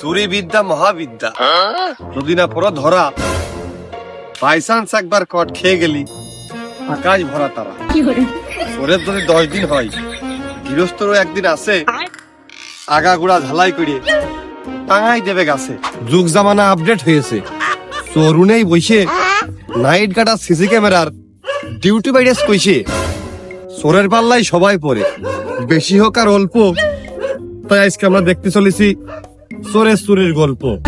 চুরি বিদ্যা মহাবিদ্যা। যদি না পড়ো ধরা। বাই চান্স একবার কট খেয়ে গেলি। আকাশ ভরা তারা। ওরের যদি দশ দিন হয়। গৃহস্থরও একদিন আসে। আগা গুড়া ঝালাই করে। টাঙাই দেবে গাছে। যুগ জামানা আপডেট হয়েছে। তরুণেই বসে। নাইট গার্ড আর সিসি ক্যামেরার ডিউটি বাইরেস কইছে। সোরের পাল্লাই সবাই পড়ে। বেশি হোক আর অল্প। তাই আজকে আমরা দেখতে চলেছি চোরের চুরির গল্প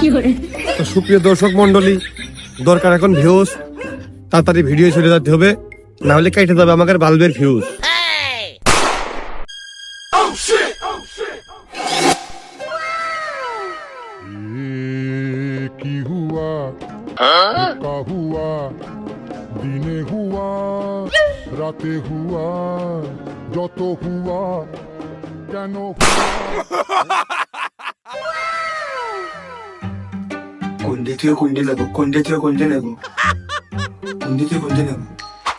সুপ্রিয় দর্শক মন্ডলী দরকার এখন ভিউজ তাড়াতাড়ি ভিডিও চলে যেতে হবে। না হলে কেটে যাবে আমাদের বাল্বের ভিউজ হ্যাঁ? দিনে হুয়া? রাতে হুয়া? যত হুয়া কেন হুয়া? কোনটি থেকে কোনটি নেব কোনটি থেকে কোনটি নেব থেকে নেব।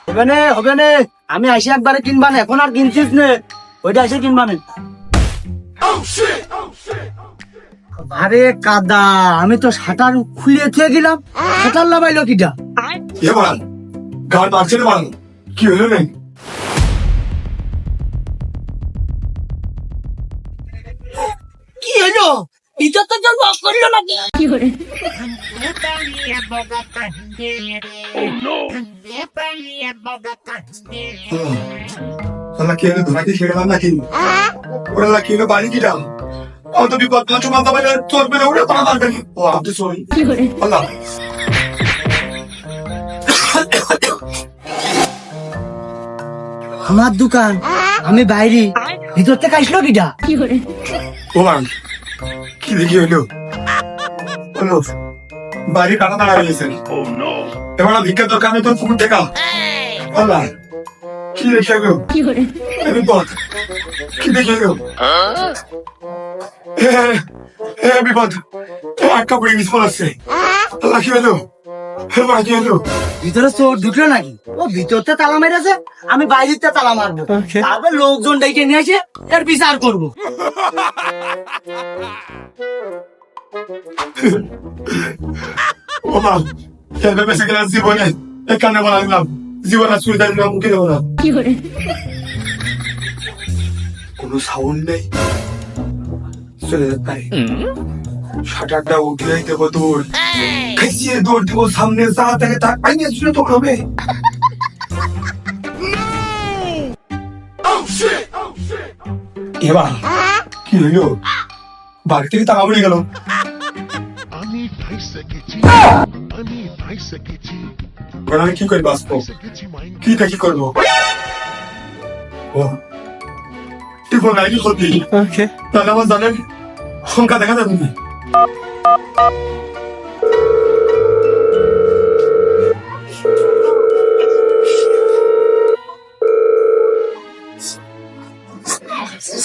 হবে না হবে না আমি আইসে একবারে কিনবা না এখন আর কিনছিস নে। ওইটা এসে কিনবা না আরে কাদা আমি তো শাটার খুলে থুয়ে গেলাম। শাটার লাগাইলো কিটা? এ বাড়ান গান বাড়ছে না বাড়ান। কি হলো নেই কি হলো? ভিতর তো জল লক করল নাকি আল্লাহ কি হলো ধোনাকে ছেড়ে মার নাকি ওরা আল্লাহ হলো বাড়ি কি অত বিপদ পাঁচ মাথা বাইরে তোর বেড়ে উড়ে পাড়া মারবে ও আপনি সরি। আল্লাহ আমার দোকান আমি বাইরে। ভিতর থেকে আসলো কিটা ও মান কি দেখি হইল। হলো বাড়ি কাটা দাঁড়া গেছেন এবার ভিক্ষা দরকার নেই তোর পুকুর দেখা। আল্লাহ কি দেখি হইল এ বিপদ। কি দেখে গো? বিপদ। আটকা পড়ে গেছে আল্লাহ কি হইল হে মা কি হইল? ভিতরে চোর ঢুকলো নাকি? ও ভিতরতে তালা মেরেছে আমি বাইরেতে তালা মারবো। তারপর লোকজন ডেকে নিয়ে আসে এর বিচার করব। ও মা এভাবে বেঁচে গেলাম জীবনে। এখানে জীবন আর মুখে দেবো না। কোনো সাউন্ড নেই। চলে তাই। শাটারটা উঠিয়ে দেবো তোর খেঁচিয়ে দৌড় দেবো সামনে যা থাকে তা পাইয়ে শুনে তোর হবে এবার কি হইল বাড়ি থেকে টাকা পড়ে গেল আমি ঠাইসে গেছি আমি ঠাইসে গেছি আমি কি করি বাঁচবো কি দেখি করব ও টিফন নাই কি ক্ষতি তাহলে আমার জানেন সংখ্যা দেখা যাবে না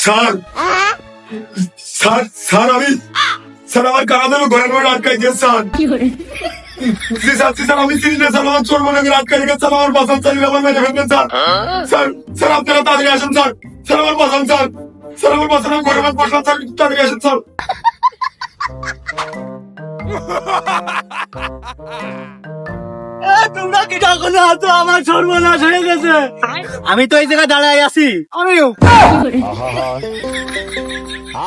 স্যার। স্যার স্যার, আমি স্যার, আমার কানা দেবো ঘরের মধ্যে আটকাই দিয়ে, স্যার। জি স্যার স্যার, আমি চিনি না, স্যার, আমার চোর মনে করে আটকাই রেখেছে আমার বাসন চালিয়ে আমার মেরে ফেলবেন, স্যার। স্যার স্যার, আপনারা তাড়াতাড়ি আসুন, স্যার। স্যার, আমার বাসন, স্যার। স্যার, আমার বাসন ঘরের মধ্যে বসলাম স্যার, তাড়াতাড়ি আসুন, স্যার। তোমরা কি ডাকো না তো আমার সর্বনাশ হয়ে গেছে। আমি তো এই জায়গায় দাঁড়াই আছি। আমিও।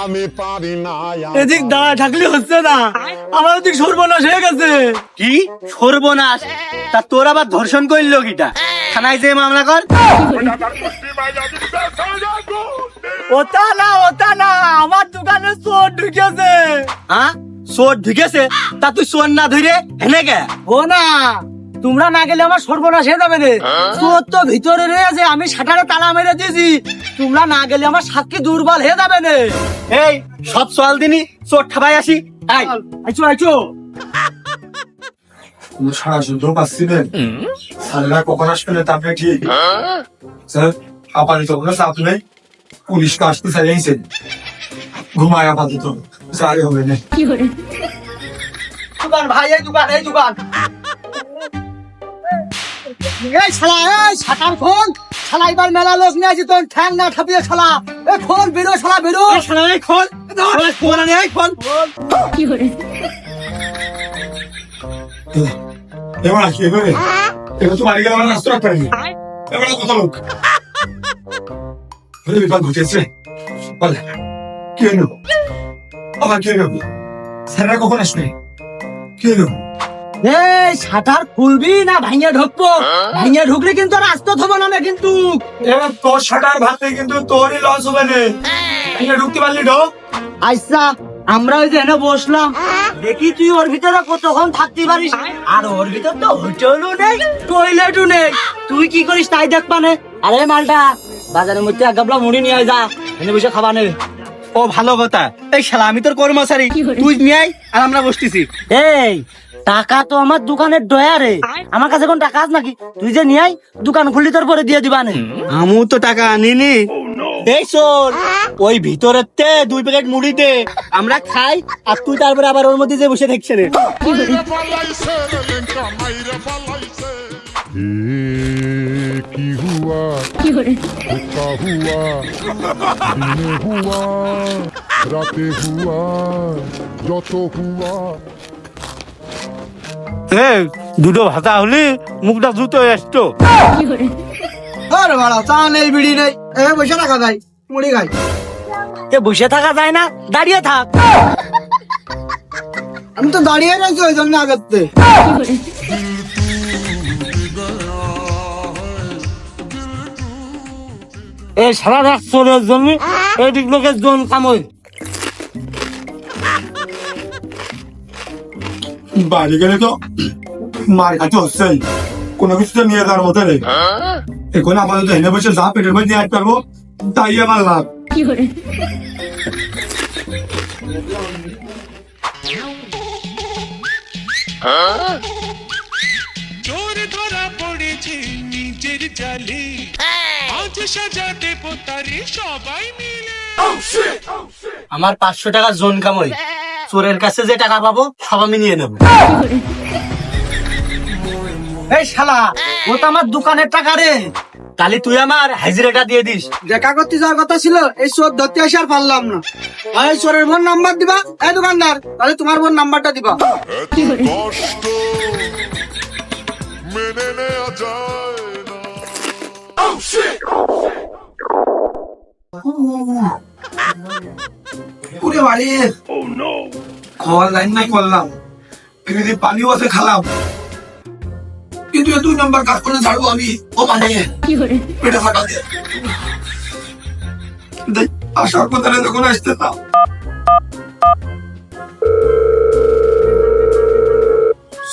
আমি পারি না এদিক দাঁড়া থাকলে হচ্ছে না। আমার ওদিক সর্বনাশ হয়ে গেছে। কি? সর্বনাশ? তা তোর আবার ধর্ষণ করল কিটা? থানায় যে মামলা কর। ওটা না ওটা না আমার দোকানে চোর ঢুকেছে। হ্যাঁ? চোর ঢুকেছে তা তুই চোর না ধরে হেনে গে। ও না তোমরা না গেলে আমার সর্বনাশ হয়ে যাবে রে। চোর তো ভিতরে রয়েছে আমি সাঁটারে তালা মেরে দিয়েছি। তোমরা না গেলে আমার সাক্ষী দুর্বল হয়ে যাবে রে। এই সব সোয়াল দিনই চোর ঠাবাই আসি। আই আইছো আইছো। কোনো সারা সুন্দর পাচ্ছি না। স্যারেরা কখন আসবেন তা আপনি ঠিক। স্যার আপাতত কোনো চাপ নেই। পুলিশকে আসতে চাইছেন ঘুমায় আপাতত। স্যারে হবে না। দোকান ভাই এই দোকান এই দোকান। এই শালা এই শাটার খোল। শালা এবার মেলা লোক নিয়ে আছে তোর ঠ্যাং না ঠাপিয়ে শালা। এ খোল বেরো শালা বেরো। শালা এই খোল ফোন আনে এই ফোন এবার আসি এবারে এবার তো বাড়ি গেলে আমার রাস্তা রাখতে পারিনি এবার কত লোক? বিপদ ঘটেছে বলে। কি হলো? আবার কি হলো স্যাররা কখন আসবে? কি হলো এই শাটার খুলবি না ভাঙিয়ে ঢুকবো? ভাঙিয়ে ঢুকলে কিন্তু আর আসতে হবে না কিন্তু। এবার তোর শাটার ভাঙতে কিন্তু তোরই লস হবে না। এখানে ঢুকতে পারলি ঢোক আচ্ছা আমরা ওই যে এনে বসলাম। দেখি তুই ওর ভিতরে কতক্ষণ থাকতে পারিস। আর ওর ভিতর তো হোটেলও নেই টয়লেটও নেই। তুই কি করিস তাই দেখ পানে আরে মালটা বাজারের মধ্যে এক গাবলা মুড়ি নিয়ে যা এনে বসে খাবা নে। ও ভালো কথা। এই শালা আমি তোর কর্মচারী। তুই নিয়ে আয় আর আমরা বসতেছি। এই টাকা তো আমার দোকানের ডয়ারে আমার কাছে কোন টাকা আছে নাকি? তুই যে নিয়ে আয় দোকান খুললি তোর পরে দিয়ে দিবা নে আমু তো টাকা আনিনি। এই শোন ওই ভিতরের তে দুই প্যাকেট মুড়ি দে। আমরা খাই আর তুই তারপরে আবার ওর মধ্যে যে বসে থাকছে রে কি ধোকা দিনে হুয়া। রাতে হুয়া। যত হুয়া। দুটো ভাতা হলি মুখটা জুতো এসতো আরে বাড়া চা নেই বিড়ি নেই। এ বসে রাখা যায় মুড়ি খাই। এ বসে থাকা যায় না দাঁড়িয়ে থাক। আমি তো দাঁড়িয়ে রয়েছি ওই জন্য আগেতে এই সারা রাত চলের জন্য এদিক লোকের জন কামই বাড়ি গেলে তো মার খাতে হচ্ছেই। কোনো কিছু তো নিয়ে যাওয়ার মতো নেই। এখন আপাতত হেনে বসে যা পেটের মধ্যে আট পারব তাই আমার লাভ। চোর ধরা পড়েছে নিজের জালে। সবাই মিলে। আমার পাঁচশো টাকা জোন কামই চোরের কাছে যে টাকা পাবো সব আমি নিয়ে নেব। এই শালা ও তো আমার দোকানের টাকা রে। তাহলে তুই আমার হাজিরাটা দিয়ে দিস। দেখা করতে যাওয়ার কথা ছিল এই চোর ধরতে এসে আর পারলাম না। আর এই চোরের বোন নাম্বার দিবা? এই দোকানদার তাহলে তোমার বোন নাম্বারটা দিবা। কষ্ট মেনে নেওয়া যায়। পুরে বাড়ি। খাওয়ার লাইন নাই করলাম। যদি পানিও আছে খালাম। কিন্তু দুই নম্বর কাজ করে ছাড়বো আমি। ও মানে পেটে ফাটা দিয়ে। আসার কথা যখন আসতে না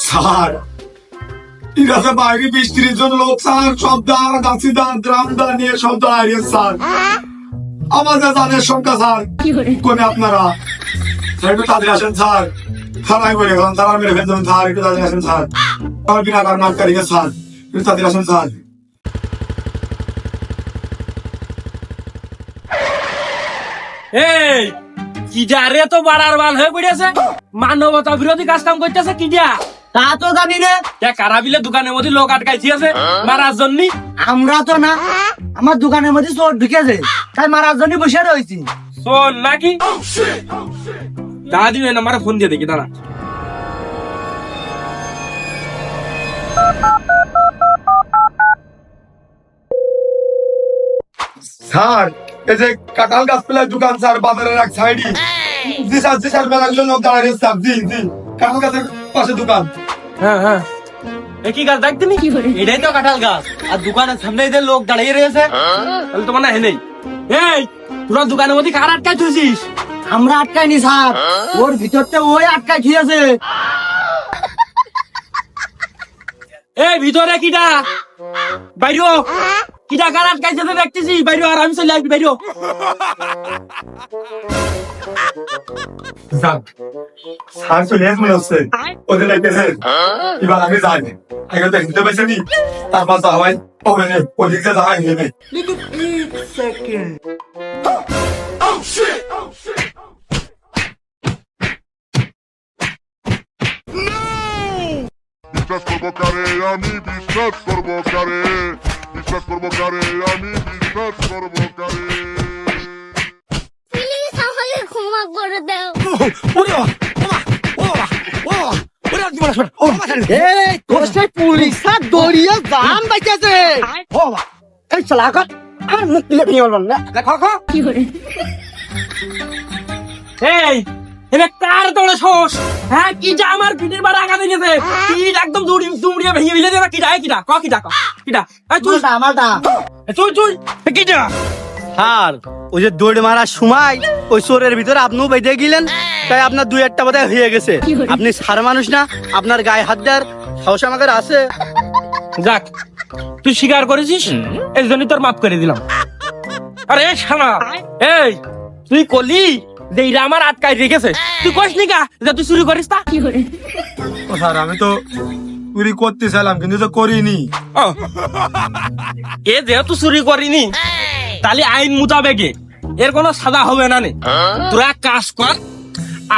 স্যার ঠিক আছে বাইরে বৃষ্টির জন্য লোক স্যার সব দাঁড় ড্রাম দাঁড় নিয়ে সব দাঁড়িয়ে স্যার। আমাদের দানের সংখ্যা স্যার কোনে আপনারা। স্যার একটু তাড়াতাড়ি আসেন স্যার। বলে গেলাম তারা মেরে স্যার একটু তাড়াতাড়ি আসেন স্যার। আমার বিনা কারণ স্যার। একটু তাড়াতাড়ি আসেন স্যার। এই কি যা রে তো বাড়ার বাল হয়ে পড়েছে? মানবতা বিরোধী কাজ কাম করতেছে কি যা? তা তো জানি রে কে কারাবিলে দোকানের মধ্যে লোক আটকাইছি আছে? মারার জন্য আমরা তো না আমার দোকানের মধ্যে চোর ঢুকেছে। তাই মারার জন্য বসে রয়েছি। শোন নাকি? দাঁড়া দিবে নাম্বারে ফোন দিয়ে দেখি দাঁড়া স্যার এই যে কাঁঠাল গাছ পেলার দোকান স্যার বাজারের এক সাইডে। জি স্যার জি স্যার মেলা লোক দাঁড়ায় স্যার। জি জি। কাঁঠাল গাছের পাশে দোকান। হ্যাঁ হ্যাঁ। এ কি গাছ দেখতে নি? এটাই তো কাঁঠাল গাছ। আর দোকানের সামনে যে লোক দাঁড়িয়ে রয়েছে তাহলে তো মানে হেনেই এই তোরা দোকানের মধ্যে কার আটকাই তুইছিস আমরা আটকাইনি স্যার। ওর ভিতরতে ওই আটকাই খেয়েছে এই ভিতরে কিটা? বাইরো। কিটা কার আটকাইছে তো দেখতেছি। বাইরো আর আমি চলে আসবি বাইরো। স্যার স্যার চলে আসবে মনে হচ্ছে। ওদের দেখতেছেন এবার আমি যাই। আগে দেখতে পেয়েছেন তারপর তো হওয়াই হবে না ওদিকে যাওয়াই নেবে বিশ্বাস করব কারে আমি বিশ্বাস করব কারে বিশ্বাস করব কারে? আমি বিশ্বাস করব কারে? প্লিজ আমাকে ক্ষমা করে দাও। এই তোর সেই পুলিশ দড়িয়ে জান বাইতেছে ও বাবা, এই শালা কাট আমার মুখ তুলে ভেঙে বলবেন না। দেখো খো এই এটা কার তোর সাহস? হ্যাঁ কি যা আমার পিঠের বার আগা দিয়েছে কি একদম দৌড়ি দুমড়িয়ে ভেঙে ফেলে দেবা কি ডায় কি ক কি ডা ক কি ডা আমারটা আমারটা তুই তুই কি ওই যে দৌড় মারার সময় ওই চোরের ভিতরে আপনিও বেঁধে গেলেন তাই আপনার দুই একটা বোধহয় হয়ে গেছে। আপনি সার মানুষ না আপনার গায়ে হাত দেওয়ার সাহস আমাদের আছে। যাক তুই স্বীকার করেছিস? এই জন্য তোর মাফ করে দিলাম। আরে শালা এই তুই কলি? যে এরা আমার আটকায় রেখেছে। তুই কইস নি কা যে তুই চুরি করিস তা? ও স্যার আমি তো চুরি করতে চাইলাম কিন্তু তো করিনি। ও। এ যেহেতু চুরি করিনি তাহলে আইন মোতাবেকে এর কোনো সাজা হবে না নে। তোরা এক কাজ কর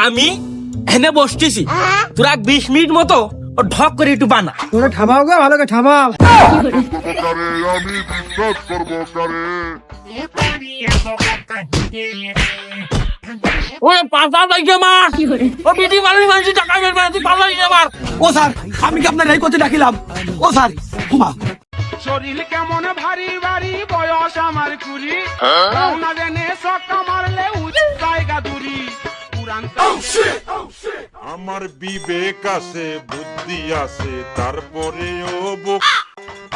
আমি এনে বসতেছি। তোরা এক বিশ মিনিট মতো ও ঢক করে একটু বানা। তোরা ঠামাও গো ভালো করে কারে? আমি বিশ্বাস করব কারে। ওরে পাতা বাইকে মার। ও বিটি মানুষ মানুষ টাকা বের করে তুই পাতা বাইকে মার। ও স্যার আমি কি আপনার এই করতে ডাকিলাম? ও স্যার হুমা শরীর কেমন ভারী ভারী বয়স আমার কুড়ি। সক্কা মারলে জায়গা দূরি। আমার বিবেক আছে বুদ্ধি আছে তারপরেও বোকা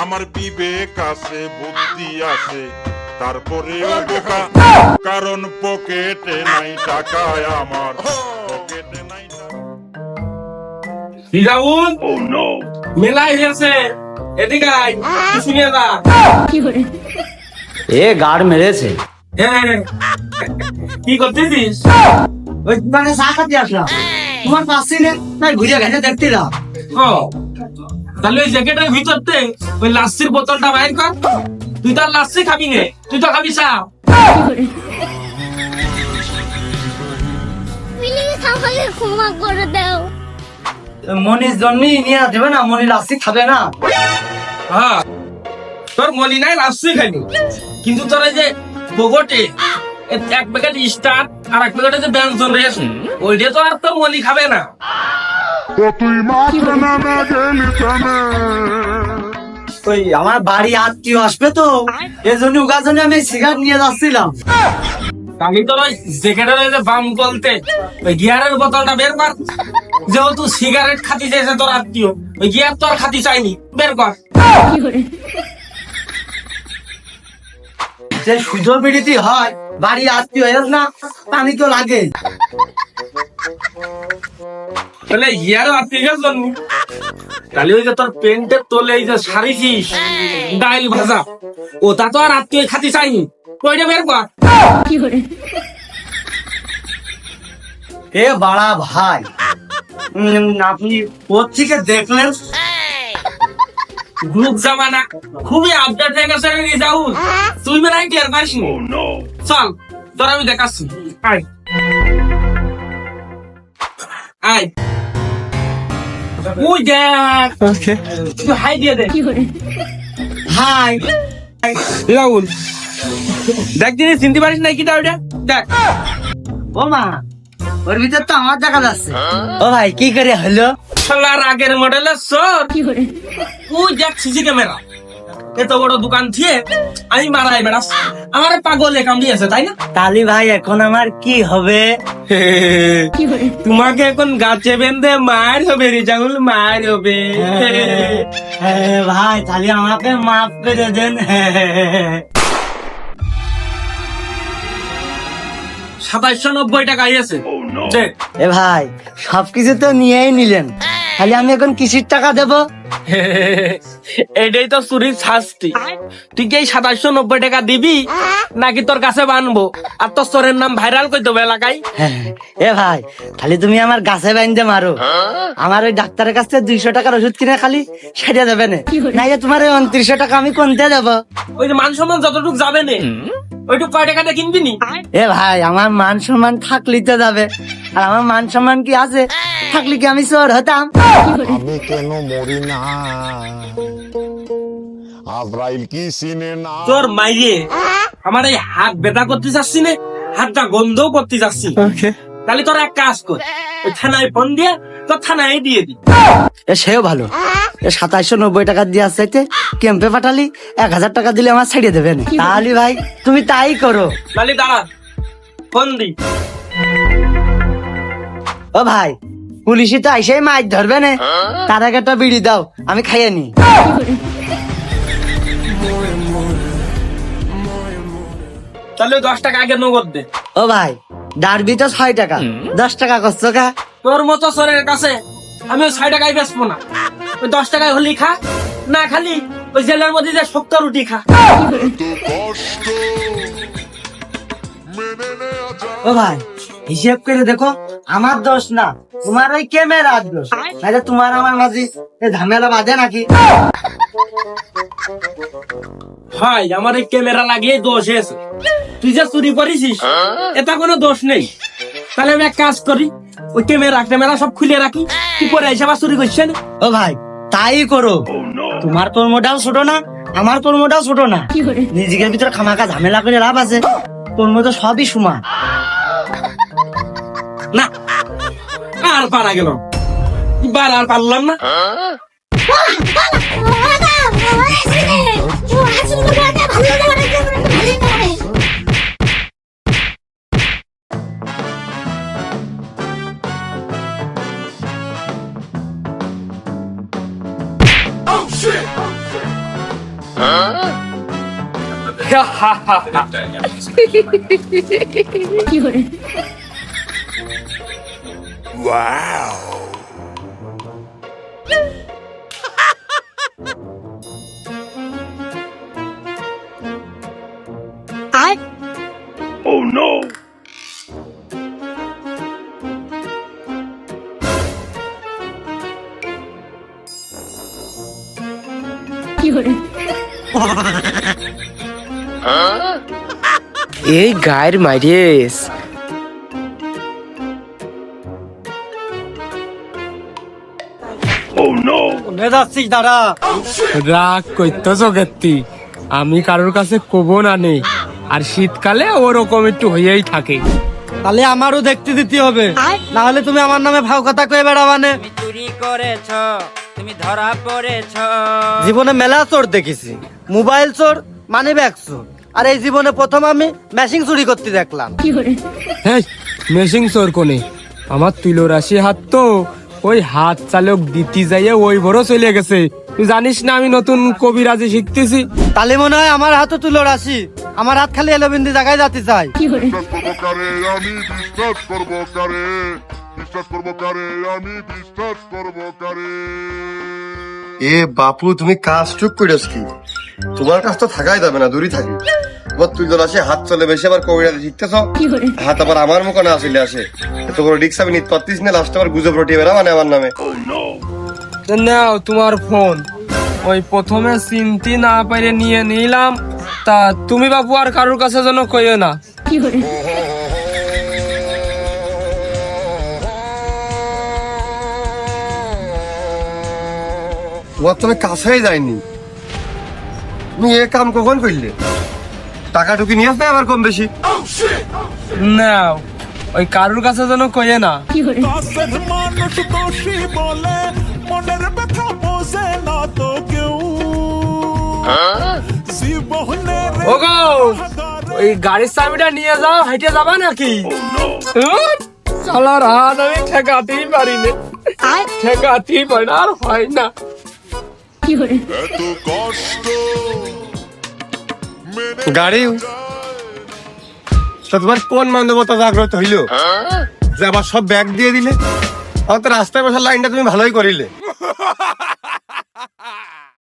আমার বিবেক আছে বুদ্ধি আছে। তারপরেও বোকা কারণ পকেটে নাই টাকা আমার। পকেটে নাই টাকা। রাহুল মেলাই হয়েছে এদিকে শুনিয়ে যা। এ গাড় মেরেছে। হ্যাঁ। কি করতেছিস? ওই দোকানে চা খাতে আসলাম। তোমার পাশে নে না ঘুরে গেছে দেখতে দাও ও তাহলে ওই জ্যাকেটের ভিতরতে ওই লাস্সির বোতলটা বাইর কর। তুই তো লাস্সি খাবি নে। তুই তো খাবি চা প্লিজ আমাকে ক্ষমা করে দাও মনির জন্যই নিয়ে দেবে না মনি লাসি খাবে না। হ্যাঁ। তোর মলি নাই লাস্সি খাইনি। কিন্তু তোর এই যে বগটে এক প্যাকেট স্টার আর এক প্যাকেটে যে ব্যঞ্জন রয়েছে ওইটা তো আর তোর মলি খাবে না। তো তুই মাত্র নামে গেলি ওই আমার বাড়ি আত্মীয় আসবে তো। এই জন্য উগার জন্য আমি সিগারেট নিয়ে যাচ্ছিলাম। আমি তোর ওই জ্যাকেটের ওই যে বাম বলতে ওই গিয়ারের বোতলটা বের কর। যেহেতু সিগারেট খাতি চাইছে তোর আত্মীয় ওই গিয়ার তোর খাতি চাইনি বের কর। যে সুযোগ বিড়িতি হয় বাড়ি আত্মীয় না পানি তো লাগে। তাহলে ইয়ারও তাহলে ওই যে তোর পেন্টের তোলে এই যে সারিছিস ডাইল ভাজা ওটা তো আর আত্মীয় খাতি চাইনি। ওইটা বের কর। এ বাড়া ভাই। উম, আপনি ওর থেকে দেখলেন? গ্রুপ জামানা খুবই আপডেট হয়ে গেছে রিজাউল তুই বেড়াই টের পাইস নি। চল তোর আমি দেখাচ্ছি। আয়। আয়। ওই দেখ। তুই হাই দিয়ে দে। হাই। রাহুল দেখ দিনে চিনতে পারিস না কিটা ওইটা? দেখ। ও মা ওর ভিতর তো আমার দেখা যাচ্ছে। ও ভাই কি করে হলো? শালার আগের মডেলের সর। ওই দেখ সিসি ক্যামেরা। এত বড় দোকান দিয়ে আমি মারাই বেড়াস আমার পাগল একাম দিয়েছে তাই না? তালি ভাই এখন আমার কি হবে? তোমাকে এখন গাছে বেঁধে মার হবে রিজাউল মার হবে। ভাই তাহলে আমাকে মাফ করে দেন। সাতাইশো নব্বই টাকা আইয়াছে দেখ এ ভাই সবকিছু তো নিয়েই নিলেন। খালি আমি এখন কিসির টাকা দেবো? এটাই তো চুরির শাস্তি। তুই কি এই সাতাইশো নব্বই টাকা দিবি? নাকি তোর কাছে বানবো? আর তোর চোরের নাম ভাইরাল করে দেবো এলাকায়? এ ভাই খালি তুমি আমার গাছে বাইন্দে মারো। আমার ওই ডাক্তারের কাছ থেকে দুইশো টাকার ওষুধ কিনে খালি সেটা দেবে না। নাই তোমার ওই উনত্রিশশো টাকা আমি কোনতে দেবো ওই যে মান সম্মান যতটুকু যাবে নে। ওইটুকু কয় টাকাতে কিনবি নি? এ ভাই আমার মান সম্মান থাকলেই তো যাবে। আর আমার মান সম্মান কি আছে? থাকলে কি আমি চোর হতাম? আমি কেন মরি না? আজরাইল কি সিনে না? তোর মাইরে আমার এই হাত ব্যথা করতে চাচ্ছি না হাতটা গন্ধও করতে যাচ্ছি। তাহলে তোরা এক কাজ কর থানায় ফোন দিয়ে তো থানায় দিয়ে দি। এ সেও ভালো। এ সাতাইশো নব্বই টাকা দিয়ে চাইতে ক্যাম্পে পাঠালি এক হাজার টাকা দিলে আমার ছাড়িয়ে দেবেন তাহলে ভাই তুমি তাই করো। তাহলে দাঁড়া ফোন দি। ও ভাই পুলিশি তো আইসাই মাছ ধরবে না। তার আগে একটা বিড়ি দাও আমি খাইয়ে নি। তাহলে দশ টাকা আগে নগদ দে। ও ভাই ডারবি তো ছয় টাকা। দশ টাকা কষ্ট কা? তোর মতো সরের কাছে আমি ছয় টাকায় বেচবো না। ওই দশ টাকায় হলি খা না খালি ওই জেলের মধ্যে যে শক্ত রুটি খা। ও ভাই হিসেব করে দেখো। আমার দোষ না তোমার ওই ক্যামেরার দোষ। নাহলে তোমার আমার মাঝে ঝামেলা বাঁধে নাকি? ভাই আমার এই ক্যামেরা লাগিয়ে দোষ হয়েছে তুই যে চুরি করেছিস এটা কোনো দোষ নেই। তাহলে আমি এক কাজ করি ওই ক্যামেরা ক্যামেরা সব খুলে রাখি। তুই পরে এসে আবার চুরি করছিস ও ভাই তাই করো। তোমার কর্মটাও ছোট না আমার কর্মটাও ছোট না। নিজেকে ভিতরে খামাকা ঝামেলা করে লাভ আছে। তোর তো সবই সমান। আর পারা গেল। এবার আর পারলাম না। Wow. I. Oh no. Hey, guide my ears. যাচ্ছিস দাঁড়া। রাগ করতেছ গেত্তি। আমি কারোর কাছে কব না নেই আর শীতকালে ওরকম একটু হয়েই থাকে। তাহলে আমারও দেখতে দিতে হবে। না হলে তুমি আমার নামে ভাও কথা কয়ে বেড়াবানে। চুরি করেছ তুমি ধরা পড়েছ। জীবনে মেলা চোর দেখেছি। মোবাইল চোর মানি ব্যাগ চোর। আর এই জীবনে প্রথম আমি মেশিন চুরি করতে দেখলাম। হ্যাঁ মেশিং চোর কোনে? আমার তুলো রাশি হাত তো। ওই হাত চালক দিতে যাইয়ে ওই বড় চলে গেছে। তুই জানিস না আমি নতুন কবিরাজি শিখতেছি? তাহলে মনে হয় আমার হাতও তুলো রাশি। আমার হাত খালি এলোবিন্দি জায়গায় যেতে চাই বিশ্বাস করব কারে? আমি বিশ্বাস করব কারে? বিশ্বাস করব কারে? আমি বিশ্বাস করব কারে? এ বাপু তুমি কাজ চুপ করিস কি? তোমার কাজ তো থাকাই যাবে না দূরই থাকি। তোমার তুই আসে হাত চলে বেশি আবার শিখতেছ হাত আবার আমার মুখে না আসলে আসে। এত করে রিক্স আমি নিতে পারতিস না লাস্ট আবার গুজব রটিয়ে বেড়া মানে আমার নামে। নাও তোমার ফোন ওই প্রথমে চিনতে না পারে নিয়ে নিলাম। তা তুমি বাবু আর কারোর কাছে যেন কইও না। তোমার তো আমি কাছেই যাইনি তুমি এ কাম কখন করলে? টাকা টুকি নিয়ে আসবে আবার কম বেশি? নাও ওই কারোর কাছে যেন কইয়ে না। ওগো ওই গাড়ির চাবিটা নিয়ে যাও হেঁটে যাবা নাকি? শালার হাত আমি ঠেকাতেই পারি না ঠেকাতেই পারি না আর হয় না। এত কষ্ট। মেনে গাড়ি। তা তোমার কোন মানবতা জাগ্রত হইল? যে আবার সব ব্যাগ দিয়ে দিলে? আমার তো রাস্তায় বসার লাইনটা তুমি ভালোই করিলে।